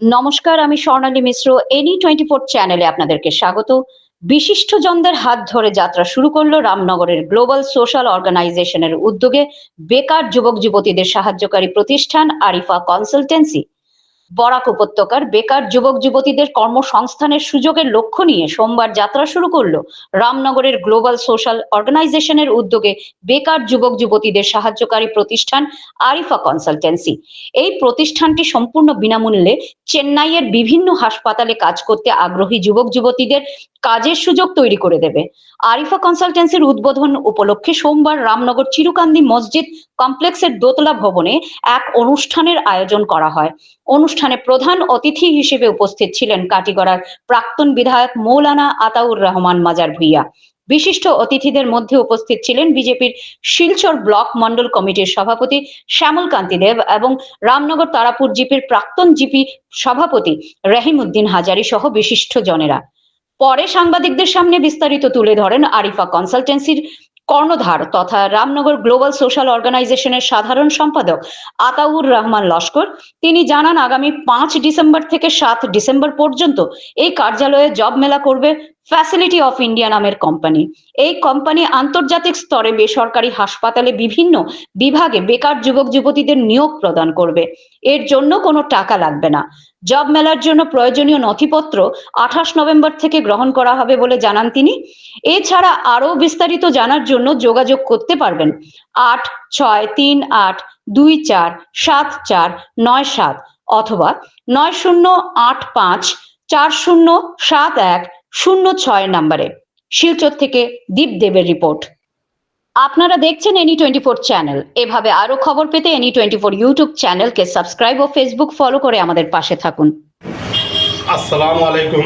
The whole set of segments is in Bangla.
নমস্কার, আমি Swarnali Mishra, any twenty four চ্যানেলে আপনাদেরকে স্বাগত। বিশিষ্টজনদের হাত ধরে যাত্রা শুরু করল রামনগরের গ্লোবাল সোশ্যাল অর্গানাইজেশনের উদ্যোগে বেকার যুবক যুবতীদের সাহায্যকারী প্রতিষ্ঠান আরিফা কনসালটেন্সি। বরাক উপত্যকার বেকার যুবক যুবতীদের কর্মসংস্থানের সুযোগের লক্ষ্য নিয়ে সোমবার যাত্রা শুরু করল রামনগরের গ্লোবাল সোশ্যাল অর্গানাইজেশনের উদ্যোগে বেকার যুবক যুবতীদের সাহায্যকারী প্রতিষ্ঠান আরিফা কনসালটেন্সি। এই প্রতিষ্ঠানটি সম্পূর্ণ বিনামূল্যে চেন্নাইয়ের বিভিন্ন হাসপাতালে কাজ করতে আগ্রহী যুবক যুবতীদের কাজের সুযোগ তৈরি করে দেবে। আরিফা কনসালটেন্সির উদ্বোধন উপলক্ষে সোমবার রামনগর চিরুকান্দি মসজিদ কমপ্লেক্সের দোতলা ভবনে এক অনুষ্ঠানের আয়োজন করা হয়। অনুষ্ঠানে প্রধান অতিথি হিসেবে উপস্থিত ছিলেন কাটিগড়ার প্রাক্তন বিধায়ক মৌলানা আতাউর রহমান মাজার ভুইয়া। বিশিষ্ট অতিথিদের মধ্যে উপস্থিত ছিলেন বিজেপির শিলচর ব্লক মন্ডল কমিটির সভাপতি শ্যামল কান্তি দেব এবং রামনগর তারাপুর জিপির প্রাক্তন জিপি সভাপতি রহিম উদ্দিন হাজারি সহ বিশিষ্ট জনেরা। পরে সাংবাদিকদের সামনে বিস্তারিত তুলে ধরেন আরিফা কনসালটেন্সির কর্ণধার তথা রামনগর গ্লোবাল সোশ্যাল অর্গানাইজেশনের সাধারণ সম্পাদক আতাউর রহমান লস্কর। তিনি জানান, আগামী পাঁচ ডিসেম্বর থেকে সাত ডিসেম্বর পর্যন্ত এই কার্যালয়ে জব মেলা করবে ফ্যাসিলিটি অফ ইন্ডিয়া নামের কোম্পানি এই কোম্পানি আন্তর্জাতিক স্তরে বেসরকারি হাসপাতালে বিভিন্ন বিভাগে বেকার যুবক যুবতীদের নিয়োগ প্রদান করবে। এর জন্য কোনো টাকা লাগবে না। জব মেলার জন্য প্রয়োজনীয় নথিপত্র আঠাশ নভেম্বর থেকে গ্রহণ করা হবে বলে জানান তিনি। এছাড়া আরও বিস্তারিত জানার জন্য যোগাযোগ করতে পারবেন আট ছয় তিন আট দুই চার সাত চার নয় সাত অথবা নয় শূন্য আট পাঁচ চার শূন্য সাত এক শূন্য ছয় নম্বরে। শিলচর থেকে দীপ দেবের রিপোর্ট। আপনারা দেখছেন এনি টোয়েন্টি ফোর চ্যানেল এভাবে আরও খবর পেতে এনি টোয়েন্টি ফোর ইউটিউব চ্যানেলকে সাবস্ক্রাইব ও ফেসবুক ফলো করে আমাদের পাশে থাকুন। আসসালামু আলাইকুম।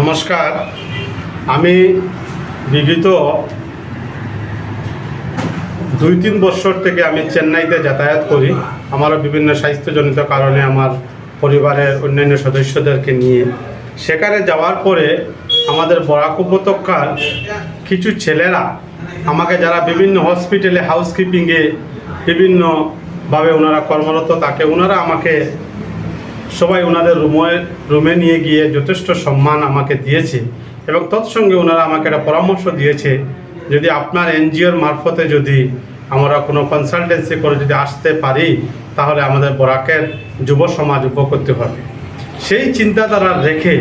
নমস্কার। আমি বিগত দুই তিন বছর থেকে আমি চেন্নাইতে যাতায়াত করি। আমারও বিভিন্ন স্বাস্থ্যজনিত কারণে আমার পরিবারের অন্যান্য সদস্যদেরকে নিয়ে। সেখানে যাওয়ার পরে আমাদের বরাক উপত্যকার কিছু ছেলেরা আমাকে যারা বিভিন্ন হসপিটালে হাউসকিপিংয়ে বিভিন্নভাবে ওনারা কর্মরত, তাকে ওনারা আমাকে, সবাই ওনাদের রুমে রুমে নিয়ে গিয়ে যথেষ্ট সম্মান আমাকে দিয়েছে এবং তৎসঙ্গে ওনারা আমাকে একটা পরামর্শ দিয়েছে যদি আপনার এনজিওর মারফতে যদি আমরা কোনো কনসালটেন্সি করে যদি আসতে পারি, তাহলে আমাদের বরাকের যুব সমাজ উপকৃত হবে। সেই চিন্তাধারা রেখে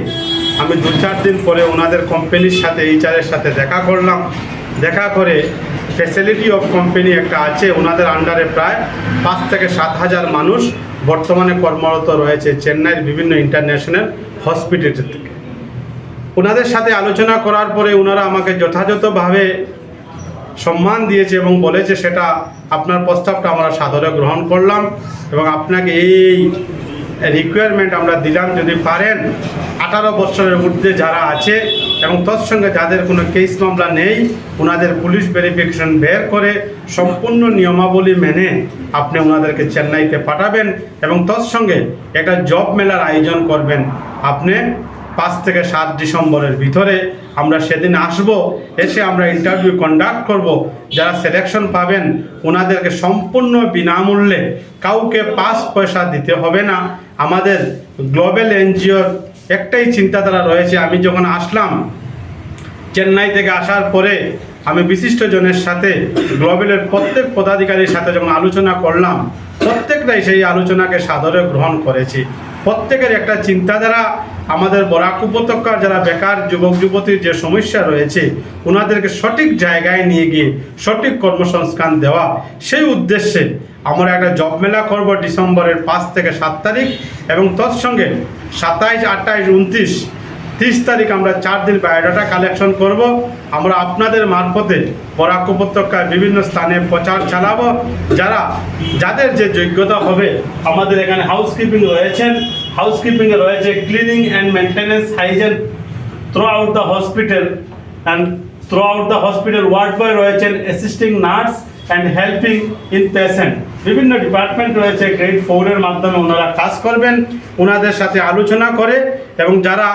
আমি দু চার দিন পরে ওনাদের কোম্পানির সাথে এইচআরের সাথে দেখা করলাম। দেখা করে ফ্যাসিলিটি অফ কোম্পানি একটা আছে, ওনাদের আন্ডারে প্রায় পাঁচ থেকে সাত হাজার মানুষ বর্তমানে কর্মরত রয়েছে চেন্নাইয়ের বিভিন্ন ইন্টারন্যাশনাল হসপিটাল থেকে ওনাদের সাথে আলোচনা করার পরে ওনারা আমাকে যথাযথভাবে সম্মান দিয়েছে এবং বলেছে, সেটা আপনার প্রস্তাবটা আমরা সাদরে গ্রহণ করলাম এবং আপনাকে এই রিকোয়ারমেন্ট আমরা দিলাম। যদি পারেন, আঠারো বছরের ঊর্ধ্বে যারা আছে এবং তৎসঙ্গে যাদের কোনো কেস মামলা নেই, ওনাদের পুলিশ ভেরিফিকেশন বের করে সম্পূর্ণ নিয়মাবলী মেনে আপনি ওনাদেরকে চেন্নাইতে পাঠাবেন এবং তৎসঙ্গে একটা জব মেলার আয়োজন করবেন। আপনি পাঁচ থেকে সাত ডিসেম্বরের ভিতরে আমরা সেদিন আসব, এসে আমরা ইন্টারভিউ কন্ডাক্ট করব। যারা সিলেকশন পাবেন, ওনাদেরকে সম্পূর্ণ বিনামূল্যে কাউকে পাঁচ পয়সা দিতে হবে না। আমাদের গ্লোবাল এনজিওর একটাই চিন্তাধারা রয়েছে, আমি যখন আসলাম চেন্নাই থেকে আসার পরে আমি বিশিষ্টজনের সাথে, গ্লোবেলের প্রত্যেক পদাধিকারীর সাথে যখন আলোচনা করলাম, প্রত্যেকটাই সেই আলোচনাকে সাদরে গ্রহণ করেছি। প্রত্যেকের একটা চিন্তাধারা, আমাদের বরাক উপত্যকার যারা বেকার যুবক, যুবতীর যে সমস্যা রয়েছে ওনাদেরকে সঠিক জায়গায় নিয়ে গিয়ে সঠিক কর্মসংস্থান দেওয়া, সেই উদ্দেশ্যে আমরা একটা জব মেলা করব ডিসেম্বরের পাঁচ থেকে সাত তারিখ এবং তৎসঙ্গে সাতাইশ আটাইশ উনত্রিশ, তিরিশ তারিখ আমরা চার দিন বায়োডাটা কালেকশন করব। আমরা আপনাদের মারফতে বরাক উপত্যকায় বিভিন্ন স্থানে প্রচার চালাবো। যারা, যাদের যে যোগ্যতা হবে, আমাদের এখানে হাউসকিপিং রয়েছেন। হাউসকিপিংয়ে রয়েছে cleaning and maintenance hygiene throughout the hospital and throughout the hospital ward boy রয়েছেন assisting nurse and helping in patient বিভিন্ন ডিপার্টমেন্ট রয়েছে গ্রেড ফোরের মাধ্যমে ওনারা কাজ করবেন, ওনাদের সাথে আলোচনা করে এবং যারা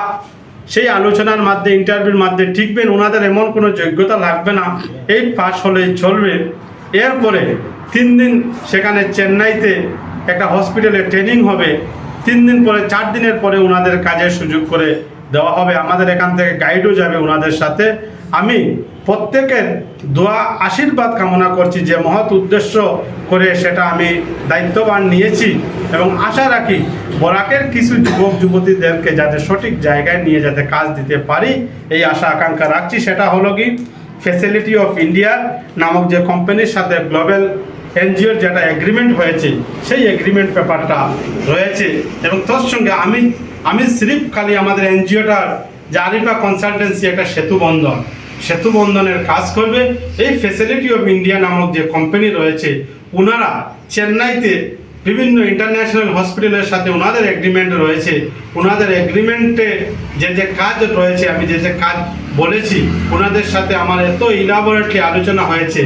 সেই আলোচনার মাধ্যমে ইন্টারভিউর মাধ্যমে টিকবেন, ওনাদের এমন কোনো যোগ্যতা লাগবে না। এই পাস হলেই চলবে। এরপরে তিন দিন সেখানে চেন্নাইতে একটা হসপিটালে ট্রেনিং হবে। তিন দিন পরে, চার দিনের পরে ওনাদের কাজের সুযোগ করে দেওয়া হবে। আমাদের এখান থেকে গাইডও যাবে ওনাদের সাথে। আমি প্রত্যেকের দোয়া, আশীর্বাদ কামনা করছি, যে মহৎ উদ্দেশ্য করে সেটা আমি দায়িত্ববান নিয়েছি এবং আশা রাখি বরাকের কিছু যুবক, যুবতীদেরকে যাতে সঠিক জায়গায় নিয়ে যাতে কাজ দিতে পারি, এই আশা, আকাঙ্ক্ষা রাখছি। সেটা হলো কি ফেসিলিটি অফ ইন্ডিয়ার নামক যে কোম্পানির সাথে গ্লোবাল এনজিওর যেটা এগ্রিমেন্ট হয়েছে, সেই এগ্রিমেন্ট পেপারটা রয়েছে এবং তোর সঙ্গে আমি আমি সিরিফ খালি আমাদের এনজিওটার যে আরিফা কনসালটেন্সি একটা সেতু বন্ধন সেতু বন্ধনের কাজ করবে। এই ফেসিলিটি অফ ইন্ডিয়া নামক যে কোম্পানি রয়েছে ওনারা চেন্নাইতে বিভিন্ন ইন্টারন্যাশনাল হসপিটালের সাথে ওনাদের এগ্রিমেন্ট রয়েছে। ওনাদের এগ্রিমেন্টে যে যে কাজ রয়েছে, আমি যে যে কাজ বলেছি ওনাদের সাথে আমার এত ইলাবোরেটলি আলোচনা হয়েছে।